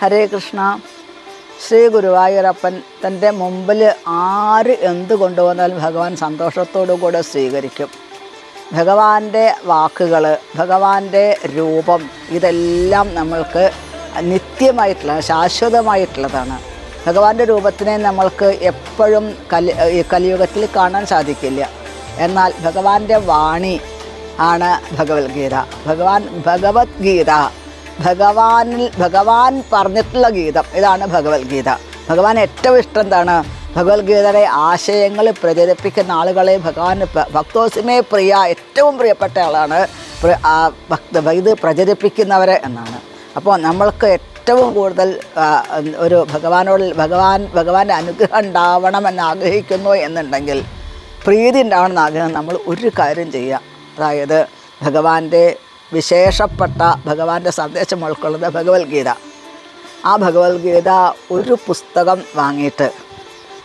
ഹരേ കൃഷ്ണ. ശ്രീ ഗുരുവായൂരപ്പൻ തന്റെ മുമ്പിൽ ആര് എന്ത് കൊണ്ടുവന്നാലും ഭഗവാൻ സന്തോഷത്തോടു കൂടെ സ്വീകരിക്കും. ഭഗവാന്റെ വാക്കുകൾ ഭഗവാന്റെ രൂപം ഇതെല്ലാം നമ്മൾക്ക് നിത്യമായിട്ടുള്ള ശാശ്വതമായിട്ടുള്ളതാണ്. ഭഗവാന്റെ രൂപത്തിനെ നമ്മൾക്ക് എപ്പോഴും കലി കലിയുഗത്തിൽ കാണാൻ സാധിക്കില്ല. എന്നാൽ ഭഗവാന്റെ വാണി ആണ് ഭഗവത്ഗീത. ഭഗവാൻ ഭഗവത്ഗീത ഭഗവാനിൽ ഭഗവാൻ പറഞ്ഞിട്ടുള്ള ഗീതം. ഇതാണ് ഭഗവത്ഗീത. ഭഗവാൻ ഏറ്റവും ഇഷ്ടം എന്താണ്? ഭഗവത്ഗീതയുടെ ആശയങ്ങൾ പ്രചരിപ്പിക്കുന്ന ആളുകളെ ഭഗവാൻ ഭക്തോസിമേ പ്രിയ ഏറ്റവും പ്രിയപ്പെട്ട ആളാണ്. ആ ഭക്ത ഇത് പ്രചരിപ്പിക്കുന്നവരെ എന്നാണ്. അപ്പോൾ നമ്മൾക്ക് ഏറ്റവും കൂടുതൽ ഒരു ഭഗവാനോട് ഭഗവാൻ ഭഗവാന്റെ അനുഗ്രഹം ഉണ്ടാവണമെന്ന് ആഗ്രഹിക്കുന്നു എന്നുണ്ടെങ്കിൽ പ്രീതി ഉണ്ടാവണമെന്ന് ആഗ്രഹം നമ്മൾ ഒരു കാര്യം ചെയ്യുക. അതായത് ഭഗവാന്റെ വിശേഷപ്പെട്ട ഭഗവാന്റെ സന്ദേശം ഉൾക്കൊള്ളുന്ന ഭഗവത്ഗീത. ആ ഭഗവത്ഗീത ഒരു പുസ്തകം വാങ്ങിയിട്ട്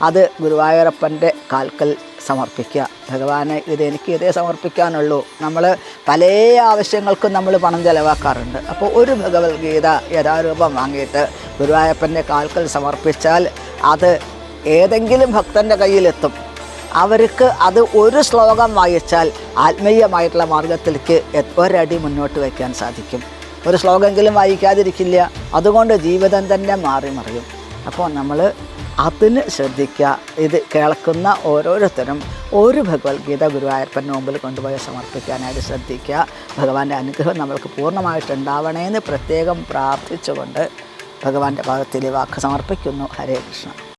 അത് ഗുരുവായൂരപ്പന്റെ കാൽക്കൽ സമർപ്പിക്കുക. ഭഗവാനെ ഇത് എനിക്ക് ഇതേ സമർപ്പിക്കാനുള്ളൂ. നമ്മൾ പല ആവശ്യങ്ങൾക്കും നമ്മൾ പണം ചിലവാക്കാറുണ്ട്. അപ്പോൾ ഒരു ഭഗവത്ഗീത യഥാരൂപം വാങ്ങിയിട്ട് ഗുരുവായൂരപ്പന്റെ കാൽക്കൽ സമർപ്പിച്ചാൽ അത് ഏതെങ്കിലും ഭക്തന്റെ കയ്യിലെത്തും. അവർക്ക് അത് ഒരു ശ്ലോകം വായിച്ചാൽ ആത്മീയമായിട്ടുള്ള മാർഗത്തിലേക്ക് ഒരടി മുന്നോട്ട് വയ്ക്കാൻ സാധിക്കും? ഒരു ശ്ലോകമെങ്കിലും വായിക്കാതിരിക്കില്ല. അതുകൊണ്ട് ജീവിതം തന്നെ മാറി മറിയും. അപ്പോൾ നമ്മൾ അതിന് ശ്രദ്ധിക്കുക. ഇത് കേൾക്കുന്ന ഓരോരുത്തരും ഒരു ഭഗവത്ഗീത ഗുരുവായൂരപ്പന്റെ മുമ്പിൽ കൊണ്ടുപോയി സമർപ്പിക്കാനായിട്ട് ശ്രദ്ധിക്കുക. ഭഗവാന്റെ അനുഗ്രഹം നമ്മൾക്ക് പൂർണമായിട്ട് ഉണ്ടാവണേന്ന് പ്രത്യേകം പ്രാർത്ഥിച്ചുകൊണ്ട് ഭഗവാന്റെ പാദത്തിൽ വാക്ക് സമർപ്പിക്കുന്നു. ഹരേ കൃഷ്ണ.